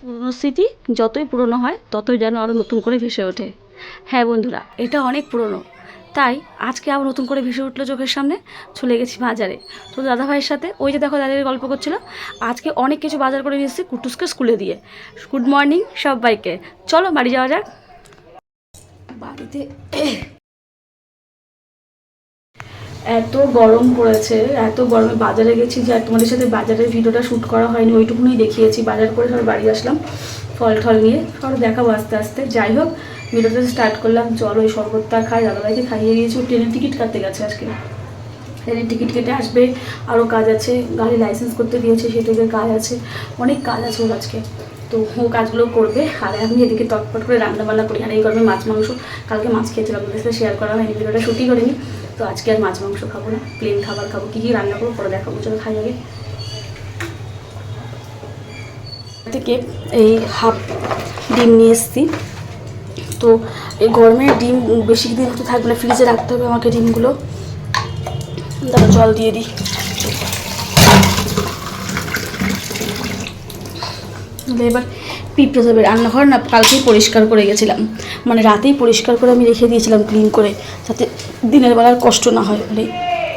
পুরনো স্মৃতি যতই পুরনো হয়, ততই যেন আরও নতুন করে ভেসে ওঠে। হ্যাঁ বন্ধুরা, এটা অনেক পুরনো। তাই আজকে আবার নতুন করে ভেসে উঠল চোখের সামনে, চলে গেছি বাজারে। তো দাদা ভাইয়ের সাথে ওই যে দেখো দাদাকে গল্প করছিল, আজকে অনেক কিছু বাজার করে নিয়ে এসেছি কুটুসকে স্কুলে দিয়ে। গুড মর্নিং সব বাইকে চলো বাড়ি যাওয়া যাক। বাড়িতে এত গরম পড়েছে, এত গরমে বাজারে গেছি যে আর তোমাদের সাথে বাজারের ভিডিওটা শ্যুট করা হয়নি ওইটুকুনি দেখিয়েছি। বাজার করে সব বাড়ি আসলাম, ফল টল নিয়ে। সব দেখাবো আস্তে আস্তে। যাই হোক, ভিডিওটা স্টার্ট করলাম। চলো ওই শরবতটা খাই। দাদাভাইকে খাইয়ে দিয়েছি। ও ট্রেনের টিকিট কাটতে গেছে আজকে। ট্রেনের টিকিট কেটে আসবে। আরও কাজ আছে। গাড়ি লাইসেন্স করতে দিয়েছে সেটাকে কাজ আছে। অনেক কাজ আছে ওর আজকে। তো ও কাজগুলো করবে। আর আমি এদিকে তটপট করে রান্নাবান্না করি। আর এই গরমে মাছ, মাংস, কালকে মাছ খেয়েছিলাম। আপনাদের সাথে শেয়ার করা হয়নি, ভিডিওটা শুটই করিনি। তো আজকে আর মাছ মাংস খাব না প্লেন খাবার খাব। কী কী রান্না করব? পরে দেখাবো, চলো খাই আগে। থেকে এই হাফ ডিম নিয়ে এসেছি। তো এই গরমে ডিম বেশি দিন তো থাকবে না, ফ্রিজে রাখতে হবে আমাকে ডিমগুলো। দাঁড়া জল দিয়ে দিই। এবার পিঁপড়ে রান্নাঘর না কালকেই পরিষ্কার করে গেছিলাম। মানে রাতেই পরিষ্কার করে আমি রেখে দিয়েছিলাম ক্লিন করে, যাতে দিনের বেলার কষ্ট না হয়। মানে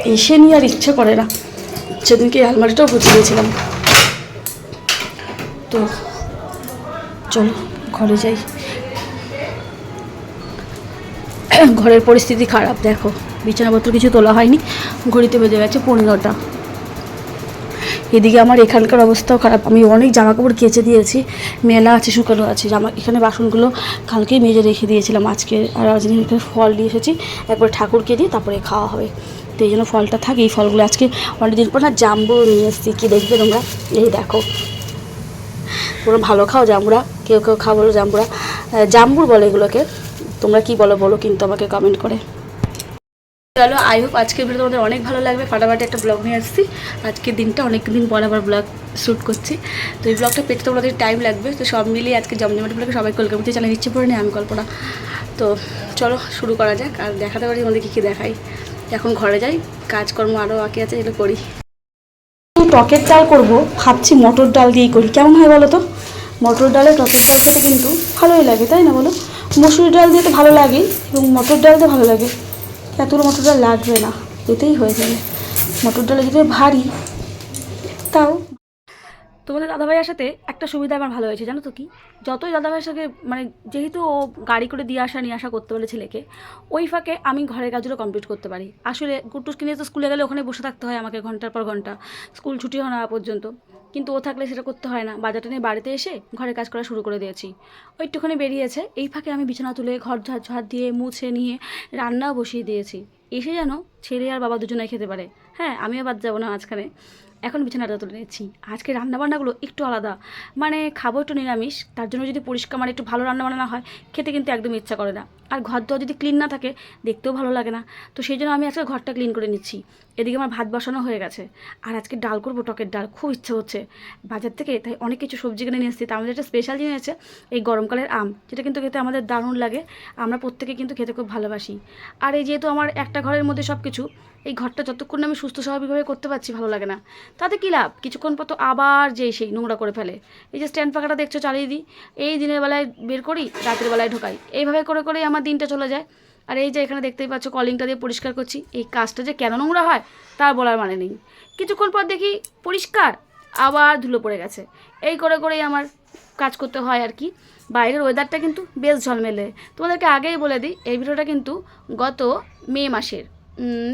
এসে নিয়ে আর ইচ্ছে করে না। সেদিনকে আলমারিটাও বুঝে দিয়েছিলাম। তো চলো, ঘরে যাই। ঘরের পরিস্থিতি খারাপ, দেখো। বিছানাপত্র কিছু তোলা হয়নি। ঘড়িতে বেজে গেছে পনেরোটা। এদিকে আমার এখানকার অবস্থাও খারাপ। আমি অনেক জামা কাপড় কেচে দিয়েছি, মেলা আছে, শুকানো আছে। জামা এখানে বাসনগুলো কালকেই মেজে রেখে দিয়েছিলাম, আজকে আর আজ এখানে ফল নিয়ে এসেছি। একবার ঠাকুরকে দিয়ে তারপরে খাওয়া হবে। তো এই জন্য ফলটা থাকে, এই ফলগুলো আজকে অনেকদিন পর না জাম্বু নিয়ে এসেছি। কী দেখবে তোমরা? এই দেখো। তোমরা ভালো খাও জাম্বুরা, কেউ কেউ খাও বলো জাম্বুরা। জাম্বুর বলে এগুলোকে। তোমরা কি বলো বলো কিন্তু আমাকে কমেন্ট করে। চলো আই হোপ আজকের ভিডিও তোমাদের অনেক ভালো লাগবে। ফাটাফাটি একটা ব্লগ নিয়ে আসছি। আজকের দিনটা অনেক দিন পর আবার ব্লগ শ্যুট করছি। তো এই ব্লগটা পেতে তোমাদের টাইম লাগবে। তো সব মিলিয়ে আজকে জমজমাটি ব্লগে সবাই কলকাতা চ্যানেল ইচ্ছে পড়ে নেই আমি গল্পটা তো চলো, শুরু করা যাক। আর দেখাতে পারি তোমাদের কী কী দেখাই। এখন ঘরে যাই। কাজকর্ম আরও বাকি আছে, এগুলো করি। টকের ডাল করব। ভাবছি মটর ডাল দিয়েই করি। কেমন হয় বলো তো? মটর ডালে টকের ডাল খেতে কিন্তু ভালোই লাগে, তাই না বলো? মসুর ডাল দিয়ে তো ভালো লাগে এবং মটর ডাল দিয়ে ভালো লাগে। এতগুলো মটর ডাল লাগবে না এতেই হয়ে যাবে। মটর ডালে যদি ভারী। তাও তোমাদের দাদাভাইয়ের সাথে একটা সুবিধা আমার ভালো হয়েছে, জানো তো কি? যতই দাদাভাইয়ের সাথে মানে যেহেতু ও গাড়ি করে দিয়ে আসা, নিয়ে আসা করতে পারে ছেলেকে, ওই ফাঁকে আমি ঘরের কাজগুলো কমপ্লিট করতে পারি। আসলে কুটুসকে নিয়ে তো স্কুলে গেলে ওখানে বসে থাকতে হয় আমাকে ঘণ্টার পর ঘণ্টা। স্কুল ছুটি না পর্যন্ত। কিন্তু ও থাকলে সেটা করতে হয় না। বাজারটা নিয়ে বাড়িতে এসে ঘরে কাজ করা শুরু করে দিয়েছি। ওইটুখানি বেরিয়েছে। এই ফাঁকে আমি বিছানা তুলে ঘর ঝাড় ঝাড় দিয়ে মুছে নিয়ে রান্নাও বসিয়ে দিয়েছি। এসে যেন ছেলে আর বাবা দুজনেই খেতে পারে। হ্যাঁ আমিও বাদ যাব না মাঝখানে। এখন বিছানাটা তুলে নিচ্ছি। আজকে রান্নাবান্নাগুলো একটু আলাদা। মানে খাব একটু নিরামিষ। তার জন্য যদি পরিষ্কার মানে একটু ভালো রান্নাবান্না না হয়, খেতে কিন্তু একদম ইচ্ছা করে না। আর ঘর দোয়া যদি ক্লিন না থাকে, দেখতেও ভালো লাগে না। তো সেই জন্য আমি আজকে ঘরটা ক্লিন করে নিচ্ছি। এদিকে আমার ভাত বসানো হয়ে গেছে। আর আজকে ডাল করব, টকের ডাল, খুব ইচ্ছে হচ্ছে। বাজার থেকে তাই অনেক কিছু সবজি কিনে নিয়ে এসেছি। তার মধ্যে একটা স্পেশাল জিনিস আছে, এই গরমকালের আম, যেটা কিন্তু খেতে আমাদের দারুণ লাগে। আমরা প্রত্যেকে কিন্তু খেতে খুব ভালোবাসি। আর এই যেহেতু আমার একটা ঘরের মধ্যে সব কিছু এই ঘরটা যতক্ষণ আমি সুস্থ, স্বাভাবিকভাবে করতে পারছি, ভালো লাগে না। তাতে কী লাভ? কিছুক্ষণ পর তো আবার যেই সেই নোংরা করে ফেলে। এই যে স্ট্যান্ড পাখাটা দেখছ চালিয়ে দিই এই দিনের বেলায় বের করি, রাতের বেলায় ঢোকাই। এইভাবে করে করেই আমার দিনটা চলে যায়। আর এই যে এখানে দেখতেই পাচ্ছ কলিংটা দিয়ে পরিষ্কার করছি। এই কাজটা যে কেন নোংরা হয়, তার বলার মানে নেই। কিছুক্ষণ পর দেখি পরিষ্কার, আবার ধুলো পড়ে গেছে। এই করে করেই আমার কাজ করতে হয় আর কি। বাইরের ওয়েদারটা কিন্তু বেশ ঝলমেলে। তোমাদেরকে আগেই বলে দিই, এই ভিডিওটা কিন্তু গত মে মাসের।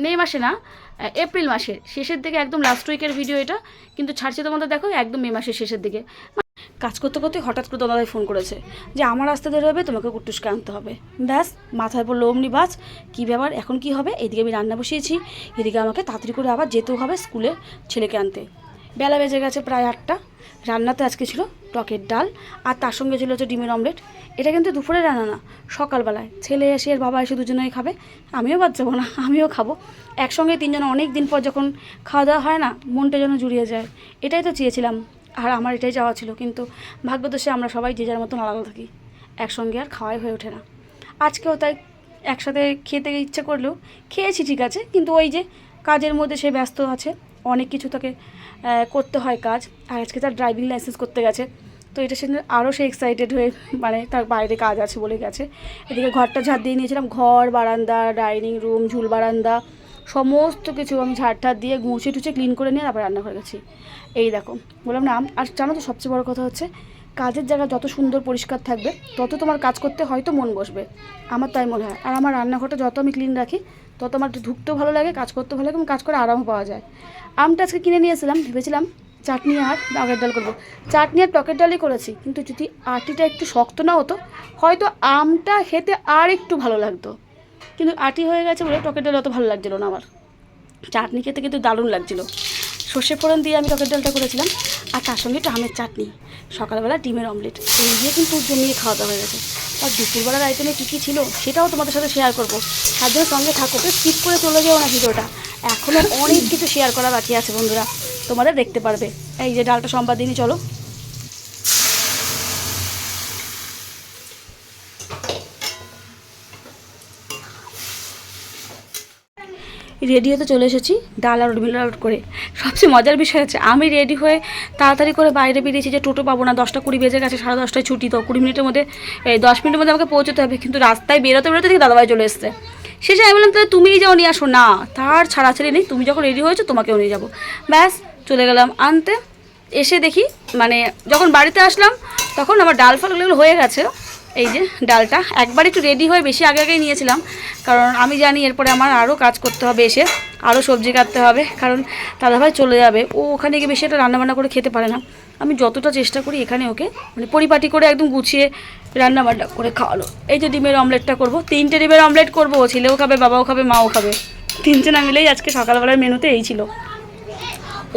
মে মাসে না, এপ্রিল মাসের। শেষের দিকে একদম লাস্ট উইকের ভিডিও এটা। কিন্তু ছাড়ছে তোমাদের দেখো, একদম মে মাসের শেষের দিকে। কাজ করতে করতে হঠাৎ করে দাদাভাই ফোন করেছে যে আমার আসতে দেরি হবে, তোমাকে কুটুসকে আনতে হবে। ব্যাস মাথায় পড়ল অমনি বাস কী ব্যাপার, এখন কি হবে? এদিকে আমি রান্না বসিয়েছি, এদিকে আমাকে তাড়াতাড়ি করে আবার যেতেও হবে স্কুলে ছেলেকে আনতে। বেলা বেজে গেছে প্রায় আটটা, রান্নাতে আজকে ছিল টকের ডাল, আর তার সঙ্গে ছিল হচ্ছে ডিমের অমলেট। এটা কিন্তু দুপুরে রান্না না, সকালবেলায়। ছেলে এসে আর বাবা এসে দুজনেই খাবে, আমিও বাদ যাব না, আমিও খাব। একসঙ্গে তিনজন অনেক দিন পর যখন খাওয়া দাওয়া হয় না, মনটা যেন জুড়িয়ে যায়, এটাই তো চেয়েছিলাম। আর আমার এটাই যাওয়া ছিল, কিন্তু ভাগ্যদোষে আমরা সবাই যে যার মতন আলাদা থাকি, একসঙ্গে আর খাওয়াই হয়ে ওঠে না। আজকেও তাই একসাথে খেতে ইচ্ছে করলেও খেয়েছি ঠিক আছে, কিন্তু ওই যে কাজের মধ্যে সে ব্যস্ত আছে, অনেক কিছু তাকে করতে হয় কাজ, আর আজকে তার ড্রাইভিং লাইসেন্স করতে গেছে। তো এটা সেদিন আরও সে এক্সাইটেড হয়ে মানে তার বাইরে কাজ আছে বলে গেছে। এদিকে ঘরটা ঝাড় দিয়ে নিয়েছিলাম, ঘর, বারান্দা ডাইনিং রুম ঝুল বারান্দা সমস্ত কিছু আমি ঝাড় দিয়ে মুছে টুছে ক্লিন করে নিয়ে তারপর রান্না করে গেছি। এই দেখো, বললাম না, আর জানো তো সবচেয়ে বড় কথা হচ্ছে, কাজের জায়গা যত সুন্দর পরিষ্কার থাকবে, তত তোমার কাজ করতে হয়তো মন বসবে। আমার তাই মনে হয়। আর আমার রান্নাঘরটা যত আমি ক্লিন রাখি, তত আমার ঢুকতেও ভালো লাগে, কাজ করতে ভালো লাগে, এবং কাজ করে আরামও পাওয়া যায়। আমটা আজকে কিনে নিয়ে এসেছিলাম ভেবেছিলাম চাটনি আর টকের ডাল করব। চাটনি আর টকের ডালই করেছি, কিন্তু যদি আটিটা একটু শক্ত না হতো, হয়তো আমটা খেতে আর একটু ভালো লাগতো। কিন্তু আটি হয়ে গেছে বলে টকের ডাল অত ভালো লাগছিল না আমার। চাটনি খেতে কিন্তু দারুণ লাগছিল। সর্ষে ফোড়ন দিয়ে আমি টকের ডালটা করেছিলাম, আর তার সঙ্গে একটু আমের চাটনি, সকালবেলা ডিমের অমলেট, এই দিয়ে কিন্তু জমিয়ে খাওয়া দাওয়া হয়ে গেছে। আর দুপুরবেলার আইটেমে কী কী ছিল সেটাও তোমাদের সাথে শেয়ার করব। তার জন্য সঙ্গে থাকো তো স্কিপ করে চলে যাও না ভিডিওটা। এখনও অনেক কিছু শেয়ার করা বাকি আছে বন্ধুরা, তোমাদের দেখতে পারবে। এই যে ডালটা সোমবার দিনই চলো। রেডি হতে চলে এসেছি ডাল আর মিল আউট করে। সবচেয়ে মজার বিষয় আছে আমি রেডি হয়ে তাড়াতাড়ি করে বাইরে বেরিয়েছি যে টোটো পাবো না, দশটা কুড়ি বেজে গেছে, সাড়ে দশটায় ছুটি, তো কুড়ি মিনিটের মধ্যে, এই দশ মিনিটের মধ্যে আমাকে পৌঁছতে হবে, কিন্তু রাস্তায় বেরোতে বেরোতে দেখি দাদাভাই চলে এসছে। শেষে আমি বললাম, তাহলে তুমিই যাও, নিয়ে আসো। না, তার ছাড়াছাড়ি নেই, তুমি যখন রেডি হয়েছো, তোমাকেও নিয়ে যাব। ব্যাস, চলে গেলাম আনতে। এসে দেখি মানে যখন বাড়িতে আসলাম, তখন আমার ডাল ফালগুলো হয়ে গেছে। এই যে ডালটা একবার একটু রেডি হয়ে বেশি আগে আগেই নিয়েছিলাম। কারণ আমি জানি এরপরে আমার আরও কাজ করতে হবে এসে, আরও সবজি কাটতে হবে, কারণ দাদাভাই চলে যাবে। ও ওখানে গিয়ে বেশি একটা রান্নাবান্না করে খেতে পারে না। আমি যতটা চেষ্টা করি এখানে ওকে মানে পরিপাটি করে একদম গুছিয়ে রান্নাবান্না করে খাওয়ালো এই যে ডিমের অমলেটটা করব, তিনটে ডিমের অমলেট করব ছেলেও খাবে, বাবাও খাবে, মাও খাবে। তিনটে না মিলেই আজকে সকালবেলার মেনুতে এই ছিল।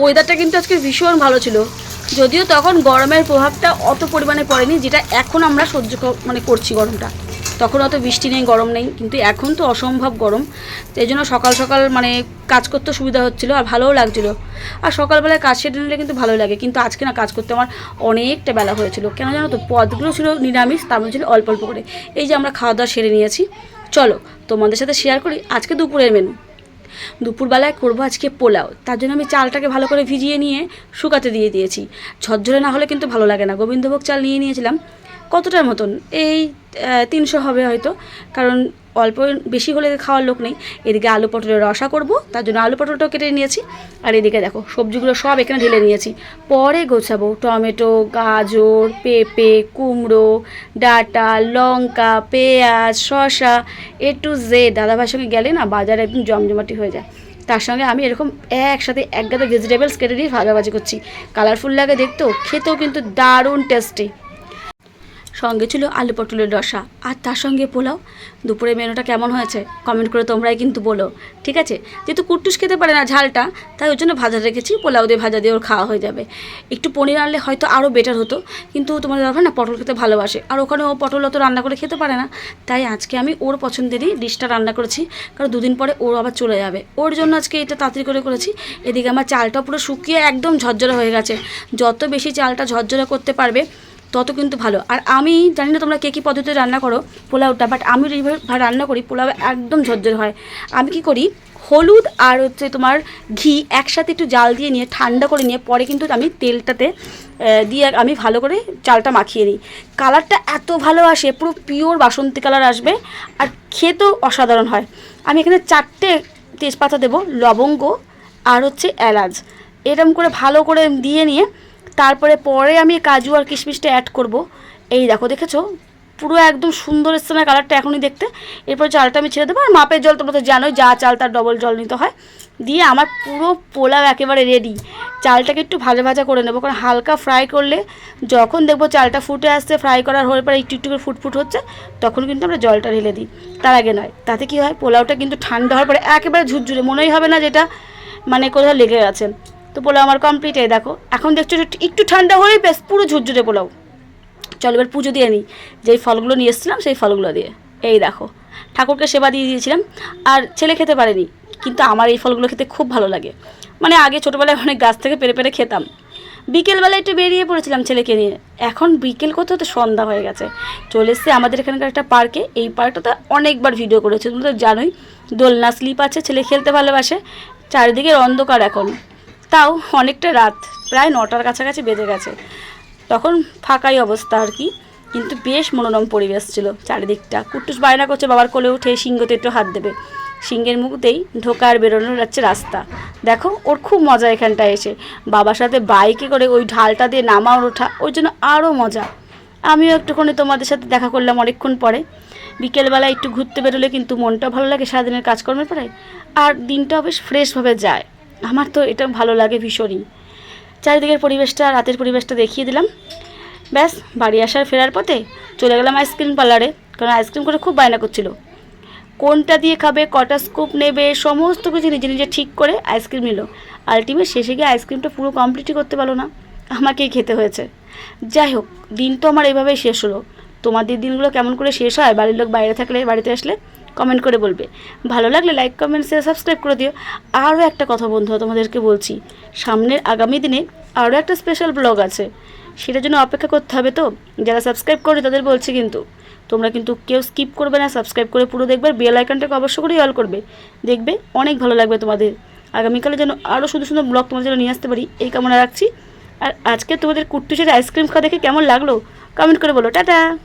ওয়েদারটা কিন্তু আজকে ভীষণ ভালো ছিল। যদিও তখন গরমের প্রভাবটা অত পরিমাণে পড়েনি, যেটা এখন আমরা সহ্য মানে করছি গরমটা। তখন অত বৃষ্টি নেই, গরম নেই, কিন্তু এখন তো অসম্ভব গরম। এই জন্য সকাল সকাল মানে কাজ করতে সুবিধা হচ্ছিল আর ভালোও লাগছিল। আর সকালবেলায় কাজ সেরে নিলে কিন্তু ভালো লাগে, কিন্তু আজকে না কাজ করতে আমার অনেকটা বেলা হয়েছিল। কেন জানো তো, পদগুলো ছিল নিরামিষ, তার মধ্যে ছিল অল্প অল্প করে। এই যে আমরা খাওয়া দাওয়া সেরে নিয়েছি। চলো তোমাদের সাথে শেয়ার করি আজকে দুপুরের মেনু দুপুরবেলায় করব আজকে পোলাও। তার জন্য আমি চালটাকে ভালো করে ভিজিয়ে নিয়ে শুকাতে দিয়ে দিয়েছি। ঝরঝরে না হলে কিন্তু ভালো লাগে না। গোবিন্দভোগ চাল নিয়ে নিয়েছিলাম। কতটার মতন? এই তিনশো হবে হয়তো। কারণ অল্প বেশি হলে খাওয়ার লোক নেই। এদিকে আলু পটলের রসা করব, তার জন্য আলু পটলটাও কেটে নিয়েছি। আর এদিকে দেখো, সবজিগুলো সব এখানে ঢেলে নিয়েছি। পরে গোছাবো টমেটো, গাজর, পেঁপে, কুমড়ো, ডাটা, লঙ্কা, পেঁয়াজ, শসা, এ টু জেড। দাদাভাইয়ের সঙ্গে গেলে না বাজারে একদম জমজমাটি হয়ে যায়। তার সঙ্গে আমি এরকম একসাথে এক গাদা ভেজিটেবলস কেটে নিয়ে ভাগাভাজি করছি। কালারফুল লাগে দেখতেও, খেতেও কিন্তু দারুণ টেস্টি সঙ্গে ছিল আলু পটলের রসা। আর তার সঙ্গে পোলাও। দুপুরে মেনুটা কেমন হয়েছে? কমেন্ট করে তোমরাই কিন্তু বলো। ঠিক আছে? যেহেতু কুট্টুস খেতে পারে না ঝালটা, তাই ওর জন্য ভাজা রেখেছি। পোলাও দিয়ে ভাজা দিয়ে ওর খাওয়া হয়ে যাবে। একটু পনির আনলে হয়তো আরও বেটার হতো। কিন্তু তোমার দাদা না পটল খেতে ভালোবাসে। আর ওখানে ও পটল অত রান্না করে খেতে পারে না। তাই আজকে আমি ওর পছন্দেরই ডিশটা রান্না করেছি। কারণ দুদিন পরে ওর আবার চলে যাবে। ওর জন্য আজকে এটা তাড়াতাড়ি করে করেছি। এদিকে আমার চালটা পুরো শুকিয়ে একদম ঝরঝরে হয়ে গেছে। যত বেশি চালটা ঝরঝরে করতে পারবে তত কিন্তু ভালো। আর আমি জানি না তোমরা কে কী পদ্ধতিতে রান্না করো পোলাওটা বাট আমি যেভাবে রান্না করি, পোলাও একদম ঝরঝরে হয়। আমি কি করি, হলুদ আর হচ্ছে তোমার ঘি একসাথে একটু জাল দিয়ে নিয়ে, ঠান্ডা করে নিয়ে, পরে কিন্তু আমি তেলটাতে দিয়ে আমি ভালো করে চালটা মাখিয়ে নিই। কালারটা এত ভালো আসে, পুরো পিওর বাসন্তী কালার আসবে, আর খেতেও অসাধারণ হয়। আমি এখানে চারটে তেজপাতা দেবো, লবঙ্গ আর হচ্ছে এলাচ। এরম করে ভালো করে দিয়ে নিয়ে তারপরে পরে আমি কাজু আর কিশমিশটা অ্যাড করব। এই দেখো, দেখেছ? পুরো একদম সুন্দর এসছে না কালারটা এখনই দেখতে। এরপর চালটা আমি ছেড়ে দেবো আর মাপের জল তোমরা তো জানোই, যা চাল তার ডবল জল নিতে হয়। দিয়ে আমার পুরো পোলাও একেবারে রেডি চালটাকে একটু ভাজা ভাজা করে নেব, কারণ হালকা ফ্রাই করলে যখন দেখব চালটা ফুটে আসছে ফ্রাই করার হয়ে পরে একটু একটু করে ফুটফুট হচ্ছে, তখন কিন্তু আমরা জলটা ঢেলে দিই। তার আগে নয়, তাতে কি হয়? পোলাওটা কিন্তু ঠান্ডা হওয়ার পরে একেবারে ঝুরঝুরে, মনেই হবে না যেটা মানে কোথাও লেগে গেছে তো পোলাও আমার কমপ্লিট এই দেখো। এখন দেখছ একটু ঠান্ডা হলেই বেশ পুরো ঝুরঝুরে পোলাও। চলো এবার পুজো দিয়ে নিই যেই ফলগুলো নিয়ে এসেছিলাম সেই ফলগুলো দিয়ে। এই দেখো, ঠাকুরকে সেবা দিয়ে দিয়েছিলাম। আর ছেলে খেতে পারেনি, কিন্তু আমার এই ফলগুলো খেতে খুব ভালো লাগে। মানে আগে ছোটোবেলায় অনেক গাছ থেকে পেরে পেরে খেতাম। বিকেলবেলা একটু বেরিয়ে পড়েছিলাম ছেলেকে নিয়ে। এখন বিকেল করতে তো সন্ধ্যা হয়ে গেছে। চলে এসছে আমাদের এখানকার একটা পার্কে। এই পার্কটাতে অনেকবার ভিডিও করেছে তুমি তো জানোই। দোলনা, স্লিপ আছে, ছেলে খেলতে ভালোবাসে। চারিদিকে অন্ধকার এখন। তাও অনেকটা রাত, প্রায় নটার কাছাকাছি বেজে গেছে। তখন ফাঁকাই অবস্থা আর কি, কিন্তু বেশ মনোরম পরিবেশ ছিল চারিদিকটা। কুট্টুস বায়না করছে, বাবার কোলে উঠে সিংহতে একটু হাত দেবে। সিংহের মুখতেই ঢোকার বেরোনোর যাচ্ছে রাস্তা। দেখো, ওর খুব মজা এখানটায় এসে। বাবার সাথে বাইকে করে ওই ঢালটা দিয়ে নামা ওঠা ওই জন্য আরও মজা। আমিও একটুখানি তোমাদের সাথে দেখা করলাম অনেকক্ষণ পরে। বিকেলবেলা একটু ঘুরতে বেরোলে কিন্তু মনটা ভালো লাগে সারাদিনের কাজকর্মের পরে। আর দিনটাও বেশ ফ্রেশভাবে যায়। আমার তো এটা ভালো লাগে ভীষণই। চারিদিকের পরিবেশটা, রাতের পরিবেশটা দেখিয়ে দিলাম। ব্যাস, বাড়ি আসার, ফেরার পথে চলে গেলাম আইসক্রিম পার্লারে, কারণ আইসক্রিম করে খুব বায়না করছিল। কোনটা দিয়ে খাবে, কটা স্কুপ নেবে, সমস্ত কিছু নিজে নিজে ঠিক করে আইসক্রিম নিল। আলটিমেট শেষে গিয়ে আইসক্রিমটা পুরো কমপ্লিটই করতে পারল না। আমাকেই খেতে হয়েছে। যাই হোক, দিন তো আমার এভাবেই শেষ হলো। তোমাদের দিনগুলো কেমন করে শেষ হয়? বাড়ির লোক বাইরে থাকলে, বাড়িতে আসলে? কমেন্ট করে বলবে। ভালো লাগলে লাইক কমেন্ট শেয়ার সাবস্ক্রাইব করে দিও। আরও একটা কথা বন্ধুরা তোমাদেরকে বলছি। সামনের আগামী দিনে আরও একটা স্পেশাল ব্লগ আছে। সেটার জন্য অপেক্ষা করতে হবে তো? যারা সাবস্ক্রাইব করে তাদের বলছি কিন্তু। তোমরা কিন্তু কেউ স্কিপ করবে না সাবস্ক্রাইব করে পুরো দেখবে বেল আইকনটাকে অবশ্য করেই অল করবে। দেখবে, অনেক ভালো লাগবে তোমাদের। আগামীকালে যেন আরও সুন্দর সুন্দর ব্লগ তোমাদের জন্য নিয়ে আসতে পারি। এই কামনা রাখছি। আর আজকে তোমাদের কুট্টুসের আইসক্রিম খাওয়া দেখে কেমন লাগল? কমেন্ট করে বলো। টাটা!